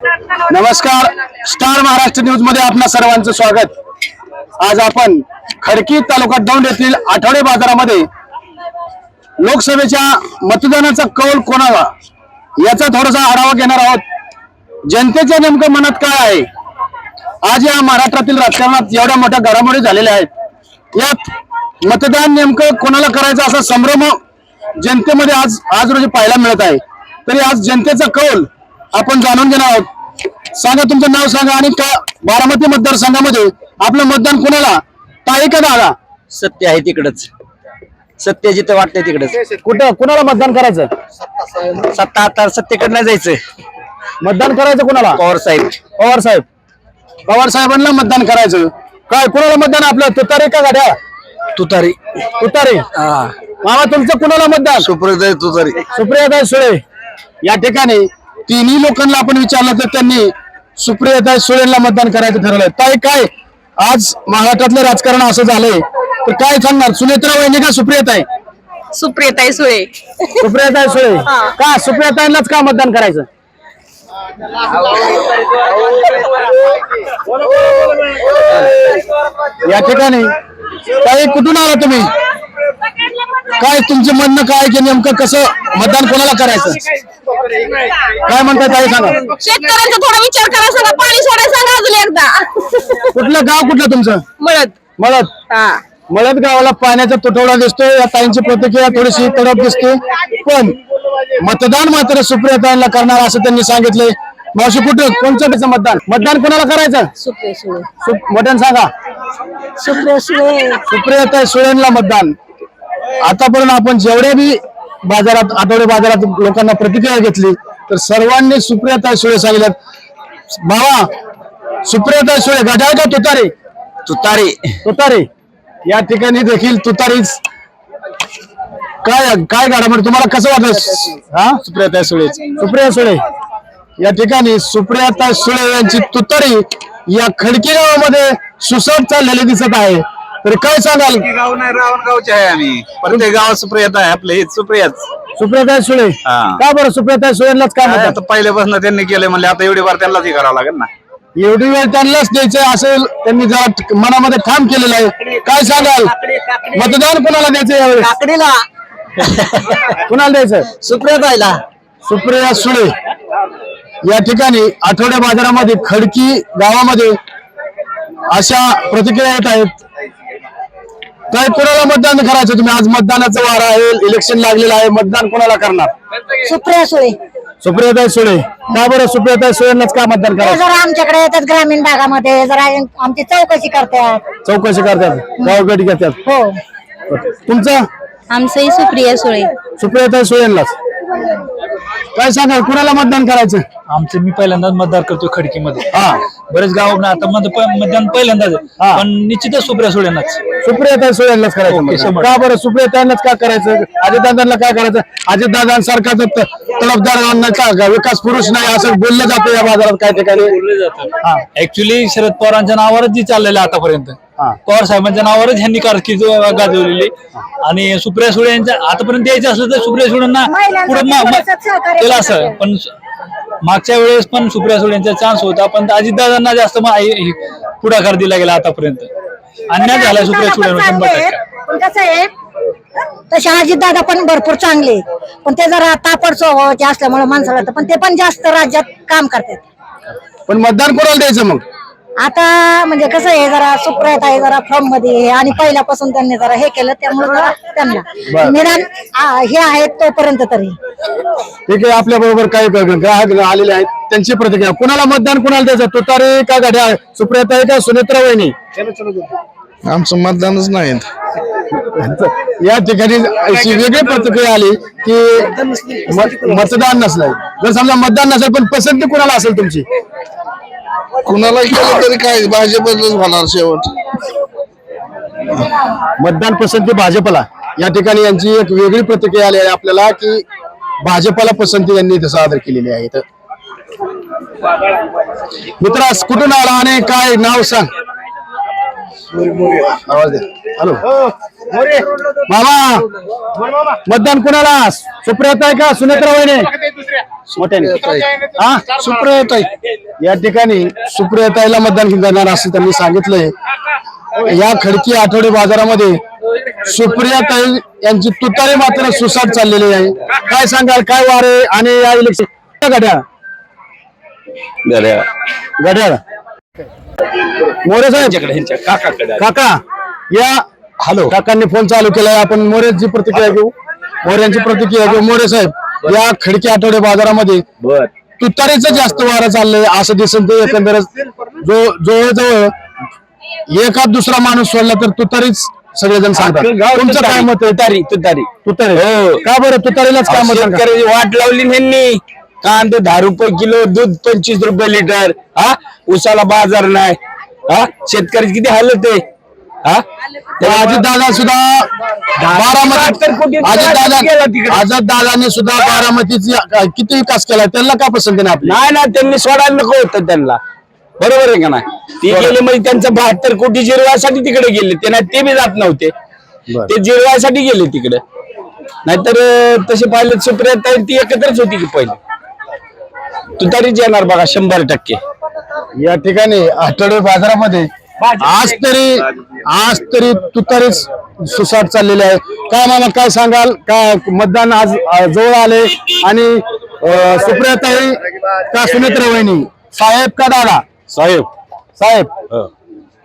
नमस्कार. स्टार महाराष्ट्र न्यूजमध्ये आपल्या सर्वांचं स्वागत. आज आपण खडकी तालुका दौंड येथील आठवडे बाजारामध्ये लोकसभेच्या मतदानाचा कौल कोणाला? याचा थोडासा आढावा घेणार आहोत. जनतेच्या नेमकं मनात काय आहे? आज या महाराष्ट्रातील राजकारणात एवढ्या मोठ्या घडामोडी झालेल्या आहेत. यात मतदान नेमकं कोणाला करायचं असा संभ्रम जनतेमध्ये आज आज रोजी पाहायला मिळत आहे. तरी आज जनतेचा कौल आपण जाणून घेणार आहोत. सांगा तुमचं नाव सांगा आणि का बारामती मतदारसंघामध्ये आपलं मतदान कोणाला? ताई का दादा? सत्य आहे तिकडच. सत्य जिथं वाटतंय तिकडच. कुठं कुणाला मतदान करायचं? सत्ता आता सत्तेकडनं जायचं. मतदान करायचं कुणाला? पवार साहेब. पवार साहेब. पवार साहेबांना मतदान करायचं. काय कुणाला मतदान आपलं? तुतारे का गाड्या? तुतारी. तुतारे. मामा तुमचं कुणाला मतदान? सुप्रदय तुतारी. सुप्रियाताई सुळे. या ठिकाणी तिन्ही लोकांना आपण विचारलं तर त्यांनी सुप्रियाताई सुळेंना मतदान करायचं ठरवलंय. ताई काय? आज महाराष्ट्रातलं राजकारण असं झालंय. तर काय सांगणार? सुनेत्रा वहिनी का सुप्रियाताई? सुप्रियताई सुळे. सुप्रियाताई सुळे. का? सुप्रियाताईंनाच का मतदान करायचं? या ठिकाणी. ताई कुठून आला तुम्ही? काय तुमचं म्हणणं काय की नेमकं कसं मतदान कोणाला करायचं? काय म्हणताय ताई सांगा. शेतकऱ्यांचा थोडा विचार करा सांगा पाणी सोडायला सांगा अजून एकदा. कुठलं गाव कुठलं तुमचं? मळत मळत हा. मळत गावाला पाण्याचा तुटवडा दिसतोय या ताईंची प्रतिक्रिया थोडीशी तडप दिसते. पण मतदान मात्र सुप्रियाताईंना करणार असं त्यांनी सांगितलंय. मावशी कुठं? कोणचं त्याचं मतदान? मतदान कोणाला करायचं? सुप- मतदान सांगा. सुप्रिय सुळे. सुप्रियाताई सुळेंना मतदान. आतापर्यंत आपण जेवढ्या बी बाजारात आठवडे बाजारात लोकांना प्रतिक्रिया घेतली. तर सर्वांनी सुप्रियाताई सुळे सांगितल्यात. बाबा सुप्रियाताई सुळे गजाळ का तुतारे? तुतारी. तुतारे. या ठिकाणी देखील तुतारीच. काय काय घडामोडी तुम्हाला कसं वाटत हा? सुप्रियाताई सुळे सुप्रिया सुळे या ठिकाणी सुप्रियाताई सुळे यांची तुतारी या खडकी गावामध्ये सुसट चाललेली दिसत आहे. तर काय सांगाल? गाव नाही रावण गावचे आहे आम्ही. प्रत्येक गावात सुप्रियता आहे आपलं सुप्रियाच सुप्रियाताई सुळे? हा. का बरं सुप्रियाताई सुळेंनाच का काय म्हणतात आता पहिल्यापासून त्यांनी केले म्हणजे आता एवढी बार त्यांनाच हे करावं लागेल ना. एवढी वेळ त्यांनाच द्यायचं असं त्यांनी जरा मनामध्ये ठाम केलेलं आहे. काय सांगाल? मतदान कोणाला द्यायचं यावेळेस? काकडीला. कुणाला द्यायचं? सुप्रियाताईला. सुप्रिया सुळे. या ठिकाणी आठवड्या बाजारामध्ये खडकी गावामध्ये अशा प्रतिक्रिया येत आहेत. काय कोणाला मतदान करायचं? तुम्ही आज मतदानाचा वार आहे इलेक्शन लागलेलं आहे मतदान कोणाला करणार? सुप्रिया सुळे. सुप्रियाताई सुळे. का बरं सुप्रियाताई सुळेंनाच का मतदान ते करायचं? जरा आमच्याकडे येतात ग्रामीण भागामध्ये जरा आमची चौकशी करतात. चौकशी करतात. गावभेटी घेतात. हो. तुमचं? आमचंही सुप्रिया सुळे. सुप्रियाताई सुळेंनाच. काय सांगाल कुणाला मतदान करायचं आमचं मी पहिल्यांदाच मतदार करतो खडकीमध्ये हा बरेच गाव आता मत- प- मतदान पहिल्यांदाच आहे. हा. पण निश्चितच सुप्रिया सुळेंनाच करायचं ओके, मतदान. शंभर. का बरं सुप्रियाताईंनाच का करायचं अजितदादांना काय करायचं अजितदादांसारखा जर तडफदारांना का विकास पुरुष नाही असं बोललं जातं या बाजारात काय ठिकाणी बोलले जातं ऍक्च्युली शरद पवारांच्या नावावरच जी चाललेलं आहे आतापर्यंत. पवार साहेबांच्या नावावरच ह्यांनी कारकीर्द गाजवलेली. आणि सुप्रिया सुळे यांच्या आतापर्यंत यायचं असलं तर सुप्रिया सुळेंना पुढे केलं असं. पण मागच्या वेळेस पण सुप्रिया सुळे यांचा चान्स होता पण अजितदादांना जास्त मा- पुढाकार दिला गेला आतापर्यंत. अन्याय झाला सुप्रिया सुळे शंभर टक्के. पण कसं आहे तसे अजित दादा पण भरपूर चांगले पण ते जरा तापड स्वभावाचे असल्यामुळे माणसाला पण ते पण जास्त राज्यात काम करतात. पण मतदान कोणाला द्यायचं मग? आता म्हणजे कसं आहे जरा सुप्रत आहे जरा फॉर्ममध्ये आहे आणि पहिल्यापासून त्यांनी जरा हे केलं त्यामुळे जरा त्यांना. निदान आ, हे आहेत तोपर्यंत तरी. ठीक आहे आपल्या बरोबर काही ग्राहक आलेले आहेत त्यांची प्रतिक्रिया. कुणाला मतदान कुणाला द्यायचं? तुतारे का गाड्या सुप्रियाताई का? सुनेत्रा वहिनी? आमचं मतदानच नाही या ठिकाणी अशी वेगळी प्रतिक्रिया आली की मत- मतदान नसलंय. जर समजा मतदान नसेल पण पसंती कुणाला असेल तुमची? कुणाला केलं तरी काय? भाजपच होणार शेवट. मतदान पसंती भाजपला. या ठिकाणी यांची एक वेगळी प्रतिक्रिया आली आहे आपल्याला की भाजपला पसंती यांनी इथं सादर केलेली आहे. इथं मित्रास कुठून आला आणि काय? नाव सांग. आवाज द्या हॅलो. मामा. मतदान कोणाला? सुप्रियात आहे का सुनेत्रा वहिने? मोठ्याने. हा? सुप्रियाताई या ठिकाणी सुप्रियाताईला मतदान करणार असं त्यांनी सांगितलंय. या खडकी आठवडे बाजारामध्ये सुप्रियाताई यांची तुतारी मात्र सुसाट चाललेली आहे. काय सांगाल? काय वारे आणि या इलेक्शन घड्याळ घड्याळ मोरे साहेब काका या हॅलो. काकांनी फोन चालू केलाय. आपण मोरेची प्रतिक्रिया घेऊ. मोऱ्यांची प्रतिक्रिया घेऊ. मोरे साहेब या खडकी आठवडे बाजारामध्ये बर. तुतारीचं जास्त वारा चाललंय असं दिसून ते एकंदरच. जो जवळजवळ एखाद दुसरा माणूस सोडला तर तुतारीच सगळेजण सांगतात. तुमचं काय मत आहे? तुतारी तुतारी. तुतारी. का बरं? तुतारीलाच काय मत? शेतकऱ्याची वाट लावली ह्यांनी कांदे दहा रुपये किलो दूध पंचवीस रुपये लिटर. हा? उसाला बाजार नाही. हा? शेतकरी किती हालत आहे हा? अजित दादा सुद्धा बारामती अजित दादा अजित दादाने सुद्धा बारामतीची किती विकास केला? त्यांना का पसंत नाही आपली? नाही ना त्यांनी सोडायला नको होतं त्यांना. बरोबर आहे का नाही? ते गेले म्हणजे त्यांचं बहात्तर कोटी जिरवायसाठी तिकडे गेले. ते नाही ते बी जात नव्हते. ते जिरवायसाठी गेले तिकडे. नाहीतर तसे पाहिले सुप्रिया ती एकत्रच होती की पहिले. तुतारीच येणार बघा शंभर टक्के. या ठिकाणी आठवडे बाजारामध्ये आज तरी आज तरी तुतारीच सुसाट चाललेले आहे. काय मला काय सांगाल? काय मतदान आज जवळ आले आणि सुप्रियाताई का सुनेत्र वहिनी? साहेब का दादा? साहेब. साहेब.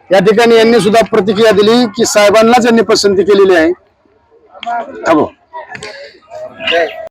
या ठिकाणी यांनी सुद्धा प्रतिक्रिया दिली की साहेबांनाच यांनी पसंती केलेली आहे.